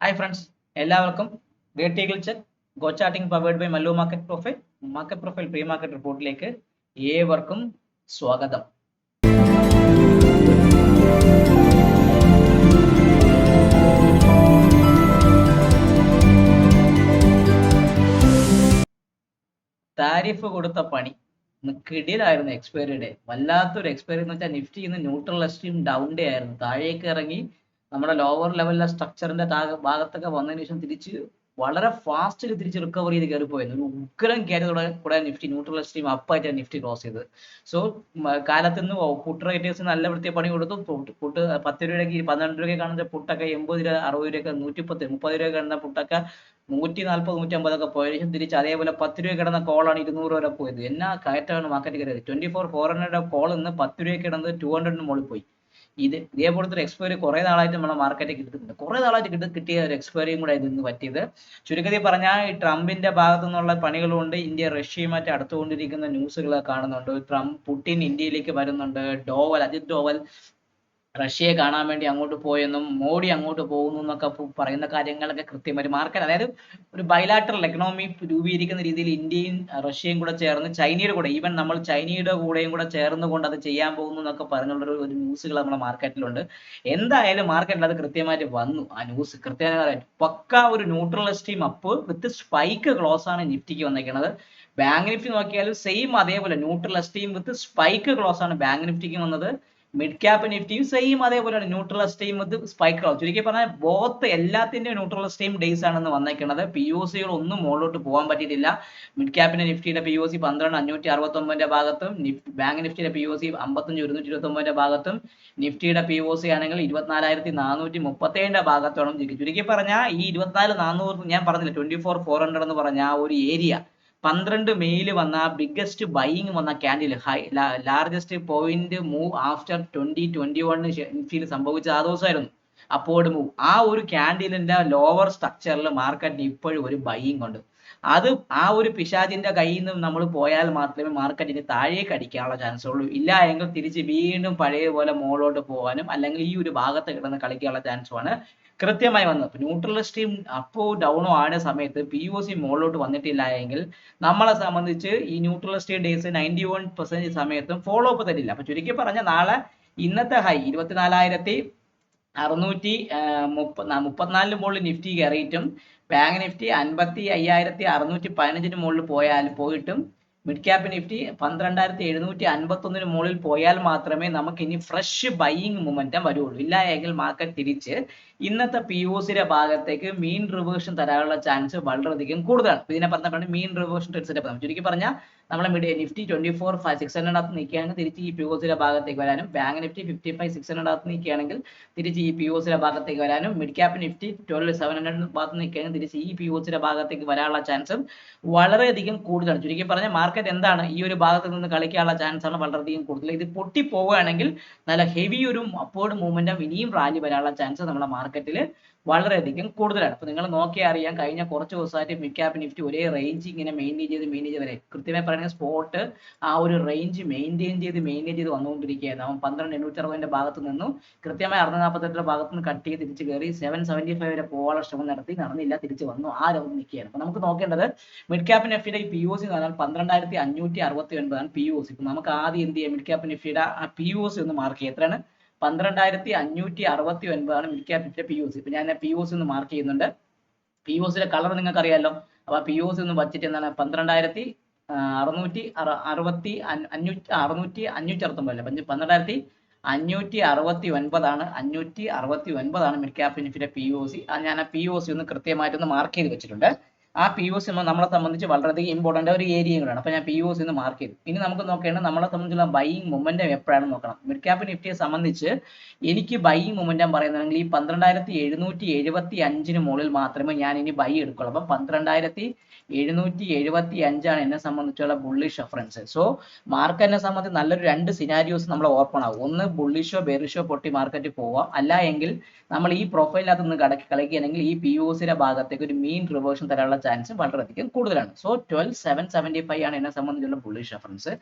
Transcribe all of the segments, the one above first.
Hi friends എല്ലാവർക്കും great eagle check go charting powered by Mallu market profile market profile pre market റിപ്പോർട്ടിലേക്ക് ഏവർക്കും സ്വാഗതം. Tariff കൊടുത്ത പണി കിടിലായിരുന്നു എക്സ്പയറി ഡേ വല്ലാത്തൊരു എക്സ്പയറി എന്ന് വെച്ചാൽ നിഫ്റ്റി ഇന്ന് ന്യൂട്രൽ എക്സ്ട്രീം ഡൗൺ ഡേ ആയിരുന്നു. താഴേക്ക് ഇറങ്ങി നമ്മുടെ ലോവർ ലെവലിലെ സ്ട്രക്ചറിന്റെ ഭാഗത്തൊക്കെ വന്നതിന് ശേഷം തിരിച്ച് വളരെ ഫാസ്റ്റിൽ തിരിച്ച് റിക്കവർ ചെയ്ത് കയറിപ്പോയിരുന്നു ഒരു ഉഗ്രം കയറിയതോടെ കൂടെ നിഫ്റ്റി ന്യൂട്രൽ സ്ട്രീം അപ്പായിട്ട് നിഫ്റ്റി ക്ലോസ് ചെയ്ത് സോ കാലത്ത് നിന്ന് പുട്ട് റേറ്റേഴ്സ് നല്ല വൃത്തിയ പണി കൊടുത്തു. പുട്ട് പത്ത് രൂപയ്ക്ക് പന്ത്രണ്ട് രൂപയ്ക്ക് കാണുന്ന പുട്ടൊക്കെ എൺപത് രൂപ അറുപത് രൂപയൊക്കെ നൂറ്റി പത്ത് മുപ്പത് രൂപ കാണുന്ന പുട്ടൊക്കെ നൂറ്റി നാൽപ്പത് നൂറ്റി അമ്പതൊക്കെ പോയ ശേഷം തിരിച്ച് അതേപോലെ പത്ത് രൂപ കിടന്ന കോളാണ് ഇരുന്നൂറ് വരെ പോയത്. എന്നാ കയറ്റമാണ് മാർക്കറ്റ് കയറിയത്? Twenty four four hundred call ഇന്ന് പത്ത് രൂപ കിടന്നത് ടു ഹൺഡ്രഡിന് മുകളിൽ പോയി. ഇത് ഇതേപോലത്തെ ഒരു എക്സ്പയറി കുറെ നാളായിട്ട് നമ്മളെ മാർക്കറ്റിൽ കിട്ടുന്നുണ്ട് കുറെ നാളായിട്ട് കിട്ടി കിട്ടിയ ഒരു എക്സ്പയറിയും കൂടെ ഇതിന്ന് പറ്റിയത്. ചുരുക്കത്തിൽ പറഞ്ഞാൽ ഈ ട്രംപിന്റെ ഭാഗത്തു നിന്നുള്ള പണികൾ കൊണ്ട് ഇന്ത്യ റഷ്യയുമായിട്ട് അടുത്തുകൊണ്ടിരിക്കുന്ന ന്യൂസുകൾ കാണുന്നുണ്ട്. ട്രംപ് പുടിൻ ഇന്ത്യയിലേക്ക് വരുന്നുണ്ട്. ഡോവൽ അജിത് ഡോവൽ റഷ്യയെ കാണാൻ വേണ്ടി അങ്ങോട്ട് പോയെന്നും മോഡി അങ്ങോട്ട് പോകുന്നു എന്നൊക്കെ പറയുന്ന കാര്യങ്ങളൊക്കെ കൃത്യമായിട്ട് മാർക്കറ്റ് അതായത് ഒരു ബൈലാറ്ററൽ എക്കണോമി രൂപീകരിക്കുന്ന രീതിയിൽ ഇന്ത്യയും റഷ്യയും കൂടെ ചേർന്ന് ചൈനയുടെ കൂടെ ഈവൻ നമ്മൾ ചൈനയുടെ കൂടെയും കൂടെ ചേർന്ന് കൊണ്ട് അത് ചെയ്യാൻ പോകുന്നു എന്നൊക്കെ പറഞ്ഞുള്ള ഒരു ന്യൂസുകൾ നമ്മുടെ മാർക്കറ്റിലുണ്ട് എന്തായാലും മാർക്കറ്റിൽ അത് കൃത്യമായിട്ട് വന്നു. ആ ന്യൂസ് കൃത്യമായിട്ട് പക്ക ഒരു neutral esteem up with spike close ആണ് നിഫ്റ്റിക്ക് വന്നിരിക്കുന്നത് ബാങ്ക് നിഫ്റ്റി നോക്കിയാലും സെയിം അതേപോലെ neutral esteem with spike close ആണ് ബാങ്ക് നിഫ്റ്റിക്ക് വന്നത്. മിഡ് ക്യാപ്പ് നിഫ്റ്റിയും സെയിം അതേപോലെയാണ് ന്യൂട്രൽ സ്റ്റീം ഇത് സ്പൈക്ക് ആവും. ചുരുക്കി പറഞ്ഞാൽ ബോത്ത് എല്ലാത്തിന്റെയും ന്യൂട്രൽ സ്റ്റീം ഡേയ്സ് ആണെന്ന് വന്നേക്കുന്നത് പി ഒ സികൾ ഒന്നും മുകളിലോട്ട് പോകാൻ പറ്റിയിട്ടില്ല. മിഡ് ക്യാപ്പിന്റെ നിഫ്റ്റിയുടെ പി ഒ സി പന്ത്രണ്ട് അഞ്ഞൂറ്റി അറുപത്തി ഒമ്പതിന്റെ ഭാഗത്തും ബാങ്ക് നിഫ്റ്റിയുടെ പി ഒ സി അമ്പത്തഞ്ച് ഒരുന്നൂറ്റി ഇരുപത്തി ഒമ്പതിന്റെ ഭാഗത്തും നിഫ്റ്റിയുടെ പി ഒ സി ആണെങ്കിൽ ഇരുപത്തിനാലായിരത്തി നാനൂറ്റി മുപ്പത്തി ഏഴിന്റെ ഭാഗത്തോളം ചുരുക്കി. പറഞ്ഞാൽ ഈ ഇരുപത്തിനാല് നാനൂറ് ഞാൻ പറഞ്ഞില്ല ട്വന്റി ഫോർ ഫോർ ഹൺഡ്രഡ് എന്ന് പറഞ്ഞ ആ ഒരു ഏരിയ പന്ത്രണ്ട് മെയിൽ വന്ന ബിഗ്ഗസ്റ്റ് ബൈയിങ് വന്ന candle high largest point move after twenty twenty വണ്ണിന് ഇൻഫീൽ സംഭവിച്ച ആ ദിവസമായിരുന്നു. അപ്പോർഡ് മൂവ് ആ ഒരു കാൻഡിലിന്റെ ലോവർ സ്ട്രക്ചറിൽ മാർക്കറ്റിന് ഇപ്പോഴും ഒരു ബൈയിങ് ഉണ്ട്. അത് ആ ഒരു പിശാചിന്റെ കയ്യിൽ നിന്ന് നമ്മൾ പോയാൽ മാത്രമേ മാർക്കറ്റിന് താഴേക്ക് അടിക്കാനുള്ള ചാൻസ് ഉള്ളൂ. ഇല്ല എങ്കിൽ തിരിച്ച് വീണ്ടും പഴയ പോലെ മുകളിലോട്ട് പോകാനും അല്ലെങ്കിൽ ഈ ഒരു ഭാഗത്ത് കിടന്ന് കളിക്കാനുള്ള ചാൻസുമാണ് കൃത്യമായി വന്നത് ന്യൂട്രൽ സ്ട്രീം അപ്പോ ഡൗണോ ആയ സമയത്ത് പി ഒ സി മുകളിലോട്ട് വന്നിട്ടില്ല എങ്കിൽ നമ്മളെ സംബന്ധിച്ച് ഈ neutral stream days ninety one percent സമയത്തും ഫോളോ അപ്പ് തരില്ല. അപ്പൊ ചുരുക്കി പറഞ്ഞ നാളെ ഇന്നത്തെ ഹൈ ഇരുപത്തിനാലായിരത്തി അറുന്നൂറ്റി മുപ്പ മുപ്പത്തിനാലിന് മുകളിൽ നിഫ്റ്റി കയറിയിട്ടും ബാങ്ക് നിഫ്റ്റി അൻപത്തി അയ്യായിരത്തി അറുന്നൂറ്റി പതിനഞ്ചിന് മുകളിൽ പോയാൽ പോയിട്ടും മിഡ് ക്യാപ്പ് നിഫ്റ്റി പന്ത്രണ്ടായിരത്തി എഴുന്നൂറ്റി അൻപത്തൊന്നിന് മുകളിൽ പോയാൽ മാത്രമേ നമുക്ക് ഇനി ഫ്രഷ് ബൈയിങ് മൊമെന്റം വരുള്ളൂ. ഇല്ല എങ്കിൽ മാർക്കറ്റ് തിരിച്ച് ഇന്നത്തെ പി ഒ സിയുടെ ഭാഗത്തേക്ക് മീൻ റിവേഴ്സും തരാനുള്ള ചാൻസ് വളരെയധികം കൂടുതലാണ്. ഇതിനെ പറഞ്ഞാൽ മീൻ റിവേഴ്സും സെറ്റപ്പ് ചുരുക്കി പറഞ്ഞാൽ നമ്മളെ mid Nifty twenty four five six hundred അകത്ത് നിൽക്കുകയാണെങ്കിൽ തിരിച്ച് ഈ പി ഭാഗത്തേക്ക് വരാനും bank Nifty fifty five six hundred അകത്ത് നിൽക്കുകയാണെങ്കിൽ തിരിച്ച് ഈ പി ഭാഗത്തേക്ക് വരാനും mid cap Nifty twelve seven hundred ഭാഗത്ത് നിൽക്കുകയാണെങ്കിൽ തിരിച്ച് ഈ പി ഭാഗത്തേക്ക് വരാനുള്ള ചാൻസും വളരെയധികം കൂടുതലാണ്. ചുരുക്കി പറഞ്ഞാൽ മാർക്കറ്റ് എന്താണ് ഈ ഒരു ഭാഗത്ത് നിന്ന് കളിക്കാനുള്ള ചാൻസ് ആണ് വളരെയധികം കൂടുതൽ. ഇത് പൊട്ടി പോവുകയാണെങ്കിൽ നല്ല ഹെവി ഒരു അപ്പോർഡ് മൂവ്മെന്റും ഇനിയും റാലി വരാനുള്ള ചാൻസ് നമ്മുടെ മാർക്കറ്റിൽ വളരെയധികം കൂടുതലാണ്. അപ്പൊ നിങ്ങൾ നോക്കിയാൽ അറിയാം കഴിഞ്ഞ കുറച്ച് ദിവസമായിട്ട് മിഡ് ക്യാപ് നിഫ്റ്റി ഒരേ റേഞ്ച് ഇങ്ങനെ മെയിന്റെയിൻ ചെയ്ത് മെയിന്റെയിൻ ചെയ്ത് വരെ. കൃത്യമായി പറയുന്നത് സ്പോട്ട് ആ ഒരു റേഞ്ച് മെയിന്റെയിൻ ചെയ്ത് മെയിന്റെയിൻ ചെയ്ത് വന്നുകൊണ്ടിരിക്കുകയാണ് അവൻ പന്ത്രണ്ട് എണ്ണൂറ്റി അറുപതിന്റെ ഭാഗത്ത് നിന്നും. കൃത്യമായി അറുന്നൂറ്റി നാൽപ്പത്തെട്ടിന്റെ ഭാഗത്ത് നിന്ന് കട്ട് ചെയ്ത് തിരിച്ച് കയറി സെവൻ സെവന്റി ഫൈവ് വരെ പോകാനുള്ള ശ്രമം നടത്തി. നടന്നില്ല തിരിച്ച് വന്നു. ആ ലെവൽ നിൽക്കുകയാണ്. അപ്പൊ നമുക്ക് നോക്കേണ്ടത് മിഡ് ക്യാപ് നെഫിയുടെ ഈ പി ഒ സി എന്ന് പറഞ്ഞാൽ പന്ത്രണ്ടായിരത്തി അഞ്ഞൂറ്റി അറുപത്തി ഒൻപതാണ് പി ഒ സി നമുക്ക് ആദ്യം എന്ത് ചെയ്യാം? മിഡ് ക്യാപ് നെഫിയുടെ ആ പി ഒ സി ഒന്ന് മാർക്ക് ചെയ്യാം. എത്രയാണ്? പന്ത്രണ്ടായിരത്തി അഞ്ഞൂറ്റി അറുപത്തി ഒൻപതാണ് mid capital P O C ഇപ്പൊ ഞാൻ പി ഒ സി ഒന്ന് മാർക്ക് ചെയ്യുന്നുണ്ട്. പി ഒ സിയുടെ കളർ നിങ്ങൾക്ക് അറിയാലോ അപ്പൊ പി ഒ സി ഒന്ന് വച്ചിട്ട് എന്താണ് പന്ത്രണ്ടായിരത്തി അറുന്നൂറ്റി അറുപത്തി അഞ്ഞൂറ്റി അറുന്നൂറ്റി അഞ്ഞൂറ്റി അറുപത്തൊമ്പതല്ലേ പന്ത്രണ്ടായിരത്തി അഞ്ഞൂറ്റി അറുപത്തി ഒൻപതാണ് അഞ്ഞൂറ്റി അറുപത്തി ഒൻപതാണ് മിഡ് ക്യാപ് നിഫ്റ്റിയുടെ പി ഒ സി ഞാൻ ആ പി ഒ സി ഒന്ന് കൃത്യമായിട്ടൊന്ന് മാർക്ക് ചെയ്ത് വെച്ചിട്ടുണ്ട്. ആ പി ഒ സി നമ്മളെ സംബന്ധിച്ച് വളരെയധികം ഇമ്പോർട്ടന്റ് ഒരു ഏരിയയും കൂടെയാണ് അപ്പോൾ ഞാൻ പി ഒ സി എന്ന് മാർക്ക് ചെയ്തു. ഇനി നമുക്ക് നോക്കേണ്ടത് നമ്മളെ സംബന്ധിച്ചുള്ള ബൈയിങ് മൊമെന്റം എപ്പോഴാണ് നോക്കണം. മിഡ് ക്യാപ് നിഫ്റ്റിയെ സംബന്ധിച്ച് എനിക്ക് ബൈയിങ് മൊമെന്റം പറയുന്നതെങ്കിൽ ഈ പന്ത്രണ്ടായിരത്തി എഴുന്നൂറ്റി എഴുപത്തി അഞ്ചിന് മുകളിൽ മാത്രമേ ഞാൻ ഇനി ബൈ എടുക്കുള്ളൂ. അപ്പം പന്ത്രണ്ടായിരത്തി എഴുന്നൂറ്റി എഴുപത്തി അഞ്ചാണ് എന്നെ സംബന്ധിച്ചുള്ള ബുള്ളിഷ് റെഫറൻസ് സോ മാർക്കറ്റിനെ സംബന്ധിച്ച് നല്ലൊരു രണ്ട് സിനാരിയോസ് നമ്മൾ ഓപ്പൺ ആവും. ഒന്ന് ബുള്ളിഷോ ബെറിഷോ പൊട്ടി മാർക്കറ്റ് പോവാം. അല്ല എങ്കിൽ നമ്മൾ ഈ പ്രൊഫൈലിനകത്ത് നിന്ന് കടക്കി കളിക്കുകയാണെങ്കിൽ ഈ പി ഒ സിയുടെ ഭാഗത്തേക്ക് ഒരു മീൻ റിവേഴ്സും തരാനുള്ള ചാൻസ് വളരെയധികം കൂടുതലാണ്. So twelve seven seventy five ആണ് എന്നെ സംബന്ധിച്ചുള്ള ബുള്ളിഷ് റെഫറൻസ്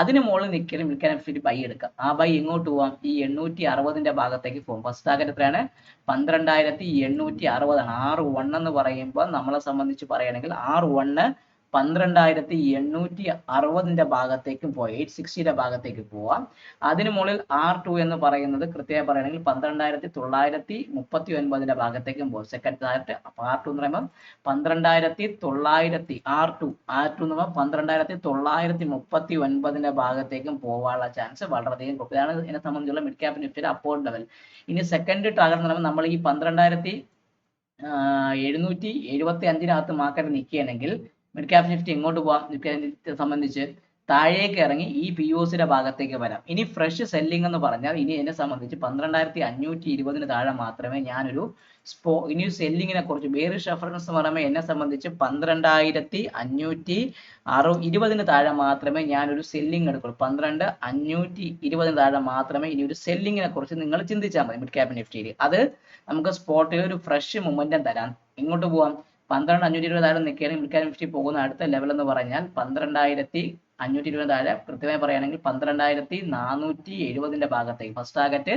അതിന് മുകളിൽ നിൽക്കലും വിൽക്കാൻ വേണ്ടി ബൈ എടുക്കാം. ആ ബൈ എങ്ങോട്ട് പോവാം? ഈ എണ്ണൂറ്റി അറുപതിന്റെ ഭാഗത്തേക്ക് പോകും ഫസ്റ്റ് ടാർഗറ്റ് എത്രയാണ്? പന്ത്രണ്ടായിരത്തി എണ്ണൂറ്റി അറുപതാണ് ആറ് വൺ എന്ന് പറയുമ്പോൾ നമ്മളെ സംബന്ധിച്ച് പറയുകയാണെങ്കിൽ ആറ് വണ്ണ് പന്ത്രണ്ടായിരത്തി എണ്ണൂറ്റി അറുപതിന്റെ ഭാഗത്തേക്കും പോയി എയ്റ്റ് സിക്സ്റ്റിയുടെ ഭാഗത്തേക്ക് പോവാം. അതിന് മുകളിൽ ആർ ടു എന്ന് പറയുന്നത് കൃത്യമായി പറയുകയാണെങ്കിൽ പന്ത്രണ്ടായിരത്തി തൊള്ളായിരത്തി മുപ്പത്തി ഒൻപതിന്റെ ഭാഗത്തേക്കും പോകും സെക്കൻഡ് ആയിട്ട് അപ്പൊ ആർ ടു എന്ന് പറയുമ്പോൾ പന്ത്രണ്ടായിരത്തി തൊള്ളായിരത്തി ആർ ടു ആർ ടു എന്ന് പറയുമ്പോൾ പന്ത്രണ്ടായിരത്തി തൊള്ളായിരത്തി മുപ്പത്തി ഒൻപതിന്റെ ഭാഗത്തേക്കും പോകാനുള്ള ചാൻസ് വളരെയധികം കുറവ്. ഇതാണ് എന്നെ സംബന്ധിച്ചുള്ള മിഡ് ക്യാപ് നിഫ്റ്റിയുടെ അപ്പോൾ ലെവൽ ഇനി സെക്കൻഡ് ടാർഗറ്റ് എന്ന് പറയുമ്പോൾ നമ്മൾ ഈ പന്ത്രണ്ടായിരത്തി എഴുന്നൂറ്റി എഴുപത്തി അഞ്ചിനകത്ത് മാർക്കറ്റ് നിൽക്കുകയാണെങ്കിൽ മിഡ് ക്യാപ് നിഫ്റ്റി എങ്ങോട്ട് പോവാം? നിഫ്റ്റിയെ സംബന്ധിച്ച് താഴേക്ക് ഇറങ്ങി ഈ പി ഒ സിയുടെ ഭാഗത്തേക്ക് വരാം. ഇനി ഫ്രഷ് സെല്ലിംഗ് എന്ന് പറഞ്ഞാൽ ഇനി എന്നെ സംബന്ധിച്ച് പന്ത്രണ്ടായിരത്തി അഞ്ഞൂറ്റി ഇരുപതിന് താഴെ മാത്രമേ ഞാനൊരു സ്പോ ഇനി സെല്ലിങ്ങിനെ കുറിച്ച് ബേറിഷ് റെഫറൻസ് എന്ന് പറയുമ്പോൾ എന്നെ സംബന്ധിച്ച് പന്ത്രണ്ടായിരത്തി അഞ്ഞൂറ്റി അറു ഇരുപതിന് താഴെ മാത്രമേ ഞാനൊരു സെല്ലിംഗ് എടുക്കുള്ളൂ. പന്ത്രണ്ട് അഞ്ഞൂറ്റി ഇരുപതിന് താഴെ മാത്രമേ ഇനി ഒരു സെല്ലിങ്ങിനെ കുറിച്ച് നിങ്ങൾ ചിന്തിച്ചാൽ മതി മിഡ് ക്യാപ് നിഫ്റ്റിയിൽ അത് നമുക്ക് സ്പോട്ടിൽ ഒരു ഫ്രഷ് മൊമെന്റം തരാം. എങ്ങോട്ട് പോവാം? പന്ത്രണ്ട് അഞ്ഞൂറ്റി ഇരുപത് താഴെ നിൽക്കുകയാണെങ്കിൽ വിൽക്കാനും ഇഷ്ടി പോകുന്ന അടുത്ത ലെവൽ എന്ന് പറഞ്ഞാൽ പന്ത്രണ്ടായിരത്തി അഞ്ഞൂറ്റി ഇരുപത് താഴെ കൃത്യമായി പറയുകയാണെങ്കിൽ പന്ത്രണ്ടായിരത്തി നാനൂറ്റി എഴുപതിന്റെ ഭാഗത്തേക്ക് ഫസ്റ്റ് ടാർഗറ്റ്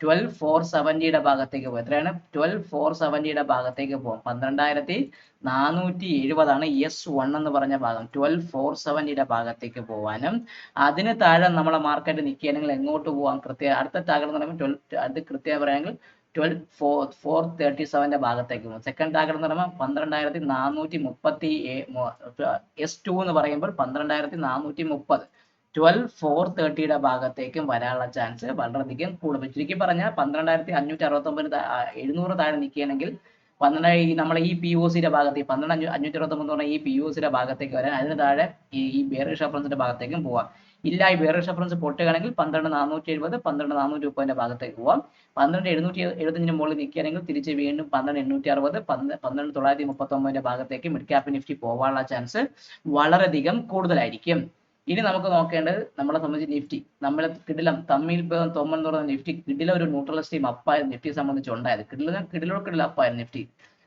ട്വൽവ് ഫോർ സെവന്റിയുടെ ഭാഗത്തേക്ക് പോകും എത്രയാണ്? ട്വൽവ് ഫോർ സെവന്റിയുടെ ഭാഗത്തേക്ക് പോകും പന്ത്രണ്ടായിരത്തി നാനൂറ്റി എഴുപതാണ് എസ് വൺ എന്ന് പറഞ്ഞ ഭാഗം. ട്വൽവ് ഫോർ സെവന്റിയുടെ ഭാഗത്തേക്ക് പോകാനും അതിന് താഴെ നമ്മളെ മാർക്കറ്റ് നിൽക്കുകയാണെങ്കിൽ എങ്ങോട്ട് പോകാം കൃത്യ അടുത്ത ടാർഗറ്റ് എന്ന് പറയുമ്പോൾ ട്വൽവ് അത് കൃത്യമായി പറയുകയാണെങ്കിൽ ട്വൽവ് ഫോർ ഫോർ തേർട്ടി സെവന്റെ ഭാഗത്തേക്ക് പോകും. സെക്കൻഡ് ടാർഗറ്റ് എന്ന് പറയുമ്പോൾ പന്ത്രണ്ടായിരത്തി നാനൂറ്റി മുപ്പത്തി എസ് ടു എന്ന് പറയുമ്പോൾ പന്ത്രണ്ടായിരത്തി നാനൂറ്റി മുപ്പത് ട്വൽവ് ഫോർ തേർട്ടിയുടെ ഭാഗത്തേക്കും വരാനുള്ള ചാൻസ് വളരെയധികം കൂടുതൽ ചുരുക്കി പറഞ്ഞാൽ പന്ത്രണ്ടായിരത്തി അഞ്ഞൂറ്റി അറുപത്തൊമ്പത് എഴുന്നൂറ് താഴെ നിൽക്കുകയാണെങ്കിൽ പന്ത്രണ്ട് ഈ നമ്മളെ ഈ പി ഒ സിയുടെ ഭാഗത്ത് പന്ത്രണ്ട് അഞ്ഞൂ അഞ്ഞൂറ്റി അറുപത്തൊമ്പത് എന്ന് പറഞ്ഞാൽ ഈ പി ഒ സിയുടെ ഭാഗത്തേക്ക് വരാൻ അതിന് താഴെ ഈ ബേറിഷ് റഫറൻസിന്റെ ഭാഗത്തേക്കും പോവാം. ഇല്ല. ഈ ബേറിഷ് റെഫറൻസ് പൊട്ടുകയാണെങ്കിൽ പന്ത്രണ്ട് നാനൂറ്റി എഴുപത് പന്ത്രണ്ട് നാനൂറ്റി മുപ്പതിന്റെ ഭാഗത്തേക്ക് പോവാം. പന്ത്രണ്ട് എഴുന്നൂറ്റി എഴുപത്തഞ്ചിന് മുകളിൽ നിൽക്കുകയാണെങ്കിൽ തിരിച്ച് വീണ്ടും പന്ത്രണ്ട് എണ്ണൂറ്റി അറുപത് പന്ത്രണ്ട് തൊള്ളായിരത്തി മുപ്പത്തി ഒമ്പതിന്റെ ഭാഗത്തേക്ക് മിഡ് ക്യാപ് നിഫ്റ്റി പോകാനുള്ള ചാൻസ് വളരെയധികം കൂടുതലായിരിക്കും. ഇനി നമുക്ക് നോക്കേണ്ടത് നമ്മളെ സംബന്ധിച്ച് നിഫ്റ്റി നമ്മളെ കിടിലം തമ്മിൽ തൊമ്മൻ എന്ന് നിഫ്റ്റി കിടില ഒരു ന്യൂട്രൽ സ്റ്റീം അപ്പായ നിഫ്റ്റിയെ സംബന്ധിച്ച് ഉണ്ടായത്. കിടില കിടിലോ കിടില അപ്പായ നിഫ്റ്റി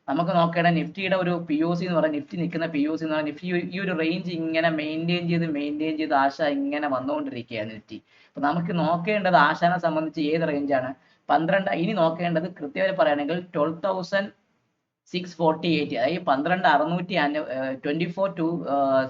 നമുക്ക് നോക്കേണ്ട നിഫ്റ്റിയുടെ ഒരു പി ഒ സി എന്ന് പറയുന്നത് നിഫ്റ്റി നിൽക്കുന്ന പി ഒ സി എന്ന് പറയുന്നത് നിഫ്റ്റി ഈ ഒരു റേഞ്ച് ഇങ്ങനെ മെയിന്റെയിൻ ചെയ്ത് മെയിന്റെയിൻ ചെയ്ത് ആശ ഇങ്ങനെ വന്നുകൊണ്ടിരിക്കുകയാണ് നിഫ്റ്റി. അപ്പൊ നമുക്ക് നോക്കേണ്ടത് ആശാനെ സംബന്ധിച്ച് ഏത് റേഞ്ചാണ് പന്ത്രണ്ട് ഇനി നോക്കേണ്ടത് കൃത്യമായി പറയുകയാണെങ്കിൽ twelve thousand six forty eight അതായത് പന്ത്രണ്ട് അറുന്നൂറ്റി ട്വന്റി ഫോർ ടു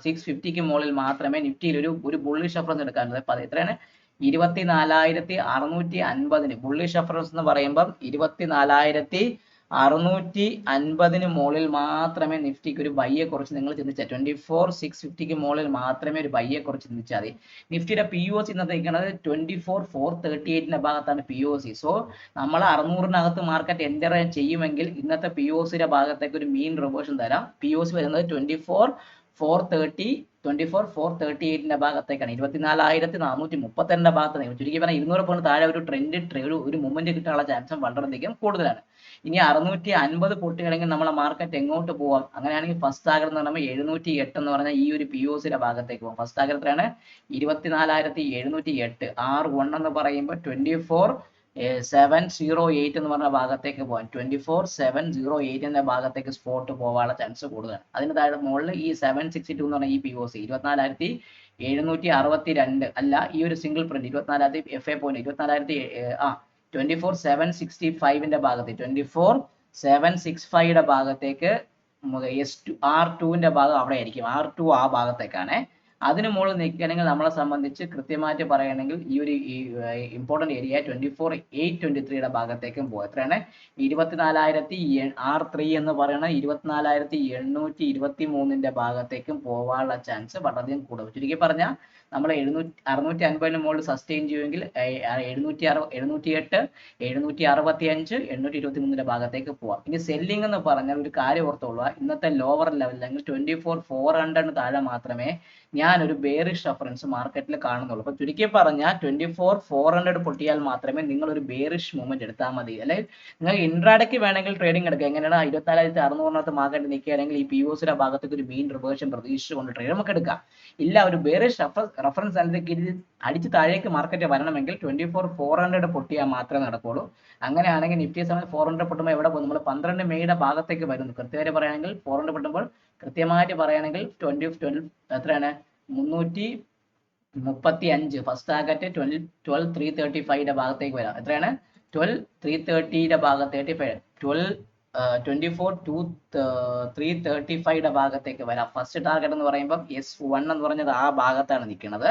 സിക്സ് ഫിഫ്റ്റിക്ക് മുകളിൽ മാത്രമേ നിഫ്റ്റിയിൽ ഒരു ഒരു ബുള്ളിഷ് റഫറൻസ് എടുക്കാനുള്ളത് അപ്പൊ എത്രയാണ്? ഇരുപത്തി നാലായിരത്തി അറുന്നൂറ്റി അൻപതിന്. ബുള്ളിഷ് റഫറൻസ് എന്ന് പറയുമ്പം ഇരുപത്തി നാലായിരത്തി അറുന്നൂറ്റി അൻപതിന് മുകളിൽ മാത്രമേ നിഫ്റ്റിക്ക് ഒരു ബൈയെ കുറച്ച് നിങ്ങൾ ചിന്തിച്ചാൽ ട്വന്റി ഫോർ സിക്സ് ഫിഫ്റ്റിക്ക് മുകളിൽ മാത്രമേ ഒരു ബൈയെ കുറച്ച് ചിന്തിച്ചാൽ മതി. നിഫ്റ്റിയുടെ പി ഒ സി ഇന്നത്തെ നിൽക്കുന്നത് ട്വന്റി ഫോർ ഫോർ തേർട്ടി എയ്റ്റിന്റെ ഭാഗത്താണ് പി ഒ സി സോ നമ്മൾ അറുന്നൂറിനകത്ത് മാർക്കറ്റ് എന്റർ ചെയ്യുമെങ്കിൽ ഇന്നത്തെ പി ഒ സിയുടെ ഭാഗത്തേക്ക് ഒരു മീൻ റിവേർഷൻ തരാം. പി ഒ സി വരുന്നത് twenty four four thirty twenty four four thirty എയ്റ്റിന്റെ ഭാഗത്തേക്കാണ്. ഇരുപത്തിനാലായിരത്തി നാനൂറ്റി മുപ്പത്തിരണ്ടിന്റെ ഭാഗത്ത് ചുരുക്കി പറഞ്ഞാൽ ഇരുന്നൂറ് പോയിന്റ് താഴെ ഒരു ട്രെൻഡ് ഒരു ഒരു മൂവ്മെന്റ് കിട്ടാനുള്ള ചാൻസും വളരെയധികം കൂടുതലാണ്. ഇനി അറുന്നൂറ്റി അൻപത് പൊട്ടുകയാണെങ്കിൽ നമ്മളെ മാർക്കറ്റ് എങ്ങോട്ട് പോവാം? അങ്ങനെയാണെങ്കിൽ ഫസ്റ്റ് ടാർഗറ്റ് എന്ന് പറയുമ്പോൾ എഴുന്നൂറ്റി എട്ട് എന്ന് പറഞ്ഞാൽ ഈ ഒരു പി ഒ സിയുടെ ഭാഗത്തേക്ക് പോകും ഫസ്റ്റ് ടാർഗറ്റ് എത്രയാണ് ഇരുപത്തിനാലായിരത്തി എഴുന്നൂറ്റി എട്ട് ആർ വൺ എന്ന് പറയുമ്പോൾ twenty four seven zero eight എന്ന് പറഞ്ഞ ഭാഗത്തേക്ക് പോകാൻ twenty four seven zero eight എന്ന ഭാഗത്തേക്ക് സ്പോട്ട് പോകാനുള്ള ചാൻസ് കൂടുതലാണ്. അതിന് താഴെ മുകളിൽ ഈ സെവൻ സിക്സ്റ്റി ടു എന്ന് പറഞ്ഞ ഈ പി ഒ സി ഇരുപത്തിനാലായിരത്തി എഴുന്നൂറ്റി അറുപത്തി രണ്ട് അല്ല ഈ ഒരു സിംഗിൾ പ്രിന്റ് ഇരുപത്തിനാലായിരത്തി എഫ് എ പോയിന്റ് ഇരുപത്തിനാലായിരത്തി ആ ട്വന്റി ഫോർ സെവൻ സിക്സ്റ്റി ഫൈവിന്റെ ഭാഗത്ത് ട്വന്റി ഫോർ സെവൻ സിക്സ് ഫൈവിയുടെ ഭാഗത്തേക്ക് എസ് ടു ആർ ടുവിന്റെ ഭാഗം അവിടെ ആയിരിക്കും. ആർ ടു ആ ഭാഗത്തേക്കാണ്. അതിന് മുകളിൽ നിൽക്കുകയാണെങ്കിൽ നമ്മളെ സംബന്ധിച്ച് കൃത്യമായിട്ട് പറയുകയാണെങ്കിൽ ഈ ഒരു important area twenty four eight twenty ത്രീയുടെ ഭാഗത്തേക്കും പോകും എത്രയാണ്? ഇരുപത്തിനാലായിരത്തി ആർ ത്രീ എന്ന് പറയുന്നത് ഇരുപത്തിനാലായിരത്തി എണ്ണൂറ്റി ഇരുപത്തി മൂന്നിന്റെ ഭാഗത്തേക്കും പോകാനുള്ള ചാൻസ് വളരെയധികം കൂടുതൽ. ചുരുക്കി പറഞ്ഞാൽ നമ്മൾ എഴുന്നൂറ്റി അറുന്നൂറ്റി അൻപതിന് മുകളിൽ സസ്റ്റെയിൻ ചെയ്യുമെങ്കിൽ എഴുന്നൂറ്റി അറു എഴുന്നൂറ്റി എട്ട് എഴുന്നൂറ്റി അറുപത്തി അഞ്ച് എണ്ണൂറ്റി ഇരുപത്തി മൂന്നിന്റെ ഭാഗത്തേക്ക് പോവാം. ഇനി സെല്ലിംഗ് എന്ന് പറഞ്ഞാൽ ഒരു കാര്യം ഓർത്തോളുക. ഇന്നത്തെ ലോവർ ലെവൽ അല്ലെങ്കിൽ ട്വന്റി ഫോർ ഫോർ ഹൺഡ്രഡിന് താഴെ മാത്രമേ ഞാൻ ഒരു ബേറിഷ് റെഫറൻസ് മാർക്കറ്റിൽ കാണുന്നുള്ളൂ. അപ്പൊ ചുരുക്കി പറഞ്ഞാൽ ട്വന്റി ഫോർ ഫോർ ഹൺഡ്രഡ് പൊട്ടിയാൽ മാത്രമേ നിങ്ങൾ ഒരു ബേറിഷ് മൂവ്മെന്റ് എടുത്താൽ മതി. അല്ലെങ്കിൽ നിങ്ങൾ ഇൻട്രാഡയ്ക്ക് വേണമെങ്കിൽ ട്രേഡിംഗ് എടുക്കുക. എങ്ങനെയാണ്? ഇരുപത്തിനാലായിരത്തി അറുന്നൂറിനകത്ത് മാർക്കറ്റ് നിൽക്കുകയാണെങ്കിൽ ഈ പി ഒസിയുടെ ഭാഗത്തേക്ക് ഒരു മീൻ റിവേഴ്സും പ്രതീക്ഷിച്ചുകൊണ്ട് ട്രേഡ് നമുക്ക് എടുക്കാം. ഇല്ല ഒരു ബേറിഷ് റെഫറൻസ് അല്ലെങ്കിൽ ഇത് അടിച്ച് താഴേക്ക് മാർക്കറ്റ് വരണമെങ്കിൽ ട്വന്റി ഫോർ ഫോർ ഹൺഡ്രഡ് പൊട്ടിയാൽ മാത്രമേ നടക്കുള്ളൂ. അങ്ങനെയാണെങ്കിൽ നിഫ്റ്റി സമയത്ത് ഫോർ ഹൺഡ്രഡ് പൊട്ടുമ്പോൾ എവിടെ പോകും? നമ്മൾ പന്ത്രണ്ട് മെയ്യുടെ ഭാഗത്തേക്ക് വരുന്നു. കൃത്യമായിട്ട് പറയുകയാണെങ്കിൽ ഫോർ ഹൺഡ്രഡ് പൊട്ടുമ്പോൾ കൃത്യമായിട്ട് പറയുകയാണെങ്കിൽ ട്വന്റി ട്വൽവ് എത്രയാണ്? മുന്നൂറ്റി മുപ്പത്തി അഞ്ച് first target twelve twelve three thirty ഫൈവിന്റെ ഭാഗത്തേക്ക് വരാം. എത്രയാണ്? ട്വൽവ് ത്രീ തേർട്ടിയുടെ ഭാഗത്തേക്ക് twelve twenty four two three thirty ഫൈവ്ടെ ഭാഗത്തേക്ക് വരാം. ഫസ്റ്റ് ടാർഗറ്റ് എന്ന് പറയുമ്പോൾ എസ് വൺ എന്ന് പറഞ്ഞത് ആ ഭാഗത്താണ് നിൽക്കുന്നത്.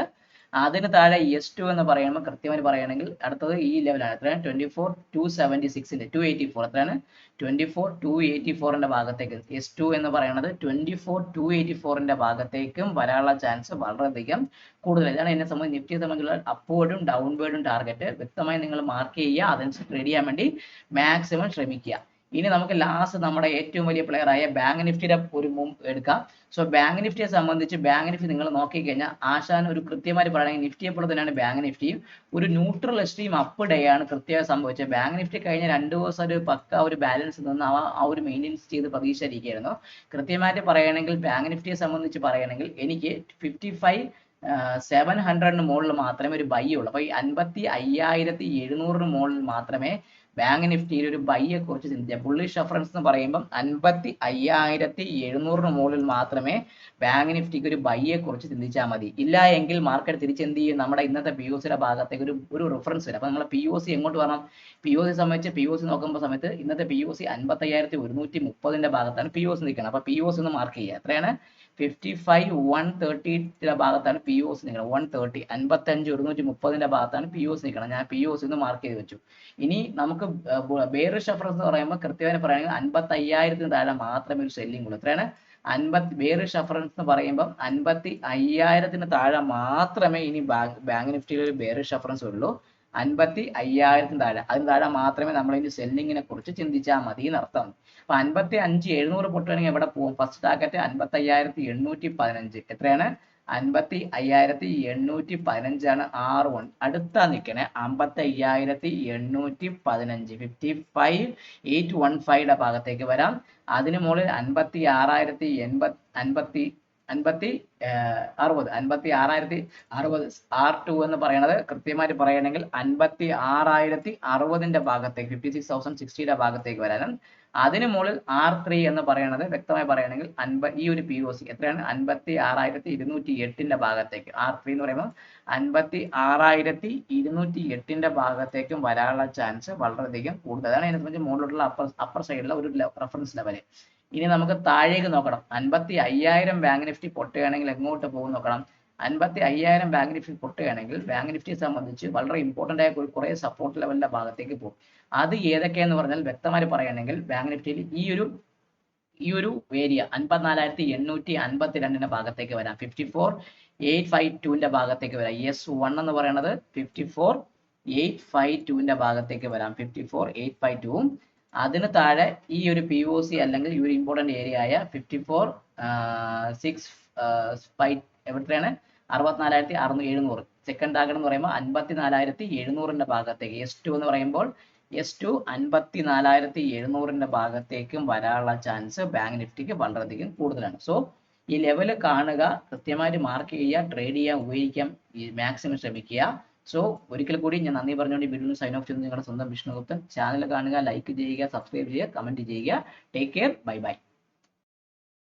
അതിന് താഴെ എസ് ടു എന്ന് പറയുമ്പോൾ കൃത്യമായി പറയുകയാണെങ്കിൽ അടുത്തത് ഈ ലെവലാണ് എത്രയാണ്? ട്വന്റി ഫോർ ടു സെവന്റി സിക്സിന്റെ ടു എയ്റ്റി ഫോർ എത്രയാണ്? ട്വന്റി ഫോർ ടു എയ്റ്റി ഫോറിന്റെ ഭാഗത്തേക്ക്. എസ് ടു എന്ന് പറയുന്നത് ട്വന്റി ഫോർ ടു എയ്റ്റി ഫോറിന്റെ ഭാഗത്തേക്കും വരാനുള്ള ചാൻസ് വളരെയധികം കൂടുതൽ ഇതാണ് എന്നെ സംബന്ധിച്ച് നിഫ്റ്റിയെ സംബന്ധിച്ചുള്ള അപ്വേർഡും ഡൗൺവേർഡും ടാർഗറ്റ് വ്യക്തമായി നിങ്ങൾ മാർക്ക് ചെയ്യുക. അതനുസരിച്ച് ട്രേഡ് ചെയ്യാൻ വേണ്ടി മാക്സിമം ശ്രമിക്കുക. ഇനി നമുക്ക് ലാസ്റ്റ് നമ്മുടെ ഏറ്റവും വലിയ പ്ലെയർ ആയ ബാങ്ക് നിഫ്റ്റിയുടെ ഒരു മുമ്പ് എടുക്കാം. സോ ബാങ്ക് നിഫ്റ്റിയെ സംബന്ധിച്ച് ബാങ്ക് നിഫ്റ്റി നിങ്ങൾ നോക്കിക്കഴിഞ്ഞാൽ ആശാൻ ഒരു കൃത്യമായി പറയുകയാണെങ്കിൽ നിഫ്റ്റിയെ പോലെ തന്നെയാണ് ബാങ്ക് നിഫ്റ്റിയും ഒരു ന്യൂട്രൽ എക്സ്ട്രീം അപ്പ് ഡേ ആണ് കൃത്യമായി സംഭവിച്ചത്. ബാങ്ക് നിഫ്റ്റി കഴിഞ്ഞ രണ്ട് ദിവസം ഒരു പക്ക ഒരു ബാലൻസ് നിന്ന് ആ ഒരു മെയിന്റെയിൻസ് ചെയ്ത് പ്രതീക്ഷിച്ചിരിക്കുകയായിരുന്നു. കൃത്യമായിട്ട് പറയുകയാണെങ്കിൽ ബാങ്ക് നിഫ്റ്റിയെ സംബന്ധിച്ച് പറയുകയാണെങ്കിൽ എനിക്ക് ഫിഫ്റ്റി ഫൈവ് സെവൻ ഹൺഡ്രഡിന് മുകളിൽ മാത്രമേ ഒരു ബൈ ഉള്ളൂ. അപ്പോൾ ഈ അൻപത്തി അയ്യായിരത്തി എഴുന്നൂറിന് മുകളിൽ മാത്രമേ ബാങ്ക് നിഫ്റ്റിയിൽ ഒരു ബൈയെ കുറിച്ച് ചിന്തിക്കുക ബുള്ളിഷ് റെഫറൻസ് എന്ന് പറയുമ്പോൾ അൻപത്തി അയ്യായിരത്തി എഴുന്നൂറിന് മുകളിൽ മാത്രമേ ബാങ്ക് നിഫ്റ്റിക്ക് ഒരു ബൈയെ കുറിച്ച് ചിന്തിച്ചാൽ മതി. ഇല്ല എങ്കിൽ മാർക്കറ്റ് തിരിച്ചെന്ത് ചെയ്യും? നമ്മുടെ ഇന്നത്തെ പി ഒ സിയുടെ ഭാഗത്തേക്ക് ഒരു ഒരു റെഫറൻസ് വരും. അപ്പോൾ നമ്മൾ പി ഒ സി എങ്ങോട്ട് വരണം? പി ഒ സി സംബന്ധിച്ച് പി ഒ സി നോക്കുമ്പോൾ സമയത്ത് ഇന്നത്തെ പി ഒ സി അൻപത്തി അയ്യായിരത്തി ഒരുന്നൂറ്റി മുപ്പതിന്റെ ഭാഗത്താണ് പി ഒ സി നിൽക്കുന്നത് അപ്പോൾ പി ഒ സി ഒന്ന് മാർക്ക് ചെയ്യുക. എത്രയാണ്? ഫിഫ്റ്റി ഫൈവ് വൺ തേർട്ടിയുടെ ഭാഗത്താണ് പി ഒസ് നിൽക്കുന്നത് വൺ തേർട്ടി അൻപത്തഞ്ച് ഒരുന്നൂറ്റി മുപ്പതിന്റെ ഭാഗത്താണ് പി ഒസ് നിൽക്കുന്നത് ഞാൻ പി ഒ എന്ന് മാർക്ക് ചെയ്ത് വെച്ചു. ഇനി നമുക്ക് ബേറിഷ് റെഫറൻസ് എന്ന് പറയുമ്പോൾ കൃത്യമായി പറയുകയാണെങ്കിൽ അൻപത്തി അയ്യായിരത്തിന് താഴെ മാത്രമേ ഒരു സെല്ലിംഗ് ഉള്ളൂ. എത്രയാണ്? അൻപത്തി ബേറിഷ് റെഫറൻസ് എന്ന് പറയുമ്പോൾ അൻപത്തി അയ്യായിരത്തിന് താഴെ മാത്രമേ ഇനി ബാങ്ക് നിഫ്റ്റിയിൽ ഒരു ബേറിഷ് റെഫറൻസ് ഉള്ളൂ. അൻപത്തി അയ്യായിരത്തിന് താഴെ. അതിന് താഴെ മാത്രമേ നമ്മൾ ഇനി സെല്ലിങ്ങിനെ കുറിച്ച് ചിന്തിച്ചാൽ മതി എന്നർത്ഥം. അപ്പൊ അൻപത്തി അഞ്ച് എഴുന്നൂറ് പൊട്ടുകയാണെങ്കിൽ എവിടെ പോകും ഫസ്റ്റ് ടാർഗറ്റ് അൻപത്തി അയ്യായിരത്തി എണ്ണൂറ്റി പതിനഞ്ച് എത്രയാണ്? അൻപത്തി അയ്യായിരത്തി എണ്ണൂറ്റി പതിനഞ്ചാണ് ആറ് വൺ അടുത്താ നിൽക്കണേ അമ്പത്തി അയ്യായിരത്തി എണ്ണൂറ്റി പതിനഞ്ച് fifty five eight one five ഭാഗത്തേക്ക് വരാം. അതിന് മുകളിൽ അൻപത്തി ആറായിരത്തി എൺപത് അൻപത്തി അൻപത്തി അറുപത്. അൻപത്തി ആറായിരത്തി അറുപത് ആർ ടു എന്ന് പറയുന്നത് കൃത്യമായിട്ട് പറയുകയാണെങ്കിൽ അൻപത്തി ആറായിരത്തി അറുപതിന്റെ ഭാഗത്തേക്ക് ഫിഫ്റ്റി സിക്സ് തൗസൻഡ് സിക്സ്റ്റിയുടെ ഭാഗത്തേക്ക് വരാനും അതിന് മുകളിൽ ആർ ത്രീ എന്ന് പറയുന്നത് വ്യക്തമായി പറയുകയാണെങ്കിൽ അൻപ ഈ ഒരു പി ഒ സി എത്രയാണ്? അൻപത്തി ആറായിരത്തി ഇരുന്നൂറ്റി എട്ടിന്റെ ഭാഗത്തേക്ക്. ആർ ത്രീ എന്ന് പറയുമ്പോൾ അൻപത്തി ആറായിരത്തി ഇരുന്നൂറ്റി എട്ടിന്റെ ഭാഗത്തേക്കും വരാനുള്ള ചാൻസ് വളരെയധികം കൂടുതലാണ്. അതിനെ സംബന്ധിച്ച് മുകളിലുള്ള അപ്പർ അപ്പർ സൈഡിലുള്ള ഒരു റെഫറൻസ് ലെവൽ ഇനി നമുക്ക് താഴേക്ക് നോക്കണം. അൻപത്തി അയ്യായിരം ബാങ്ക് നിഫ്റ്റി പൊട്ടുകയാണെങ്കിൽ എങ്ങോട്ട് പോകും നോക്കണം? അൻപത്തി അയ്യായിരം ബാങ്ക് നിഫ്റ്റി പൊട്ടുകയാണെങ്കിൽ ബാങ്ക് നിഫ്റ്റിയെ സംബന്ധിച്ച് വളരെ ഇമ്പോർട്ടന്റ് ആയ കുറേ സപ്പോർട്ട് ലെവലിന്റെ ഭാഗത്തേക്ക് പോകും. അത് ഏതൊക്കെയെന്ന് പറഞ്ഞാൽ വ്യക്തമായി പറയുകയാണെങ്കിൽ ബാങ്ക് നിഫ്റ്റിയിൽ ഈ ഒരു ഈ ഒരു ഏരിയ അൻപത്തിനാലായിരത്തി എണ്ണൂറ്റി അൻപത്തി രണ്ടിന്റെ ഭാഗത്തേക്ക് വരാം. ഫിഫ്റ്റി ഫോർ എയ്റ്റ് ഫൈവ് ടുവിന്റെ ഭാഗത്തേക്ക് വരാം. എസ് വൺ എന്ന് പറയുന്നത് ഫിഫ്റ്റി ഫോർ എയ്റ്റ് ഫൈവ് ടുവിന്റെ ഭാഗത്തേക്ക് വരാം. ഫിഫ്റ്റി ഫോർ എയ്റ്റ് ഫൈവ് ടുവും അതിന് താഴെ ഈ ഒരു പി ഒ സി അല്ലെങ്കിൽ ഈ ഒരു ഇമ്പോർട്ടന്റ് ഏരിയ ആയ ഫിഫ്റ്റി ഫോർ സിക്സ് ഫൈവ് എവിടെയാണ് അറുപത്തിനാലായിരത്തി അറുന്നൂ എഴുന്നൂറ് സെക്കൻഡ് ടാർഗറ്റ് എന്ന് പറയുമ്പോൾ അൻപത്തി നാലായിരത്തി എഴുന്നൂറിന്റെ ഭാഗത്തേക്ക്. എസ് ടു എന്ന് പറയുമ്പോൾ എസ് ടു അൻപത്തി നാലായിരത്തി എഴുന്നൂറിന്റെ ഭാഗത്തേക്കും വരാനുള്ള ചാൻസ് ബാങ്ക് നിഫ്റ്റിക്ക് വളരെയധികം കൂടുതലാണ്. സോ ഈ ലെവൽ കാണുക കൃത്യമായിട്ട് മാർക്ക് ചെയ്യുക ട്രേഡ് ചെയ്യാൻ ഉപയോഗിക്കാൻ മാക്സിമം ശ്രമിക്കുക. സോ ഒരിക്കൽ കൂടി ഞാൻ നന്ദി പറഞ്ഞുകൊണ്ട് വീഡിയോ സൈൻ ഓഫ് ചെയ്യുന്നത് നിങ്ങളുടെ സ്വന്തം വിഷ്ണുഗുപ്തൻ. ചാനൽ കാണുക ലൈക്ക് ചെയ്യുക സബ്സ്ക്രൈബ് ചെയ്യുക കമന്റ് ചെയ്യുക. Take care bye bye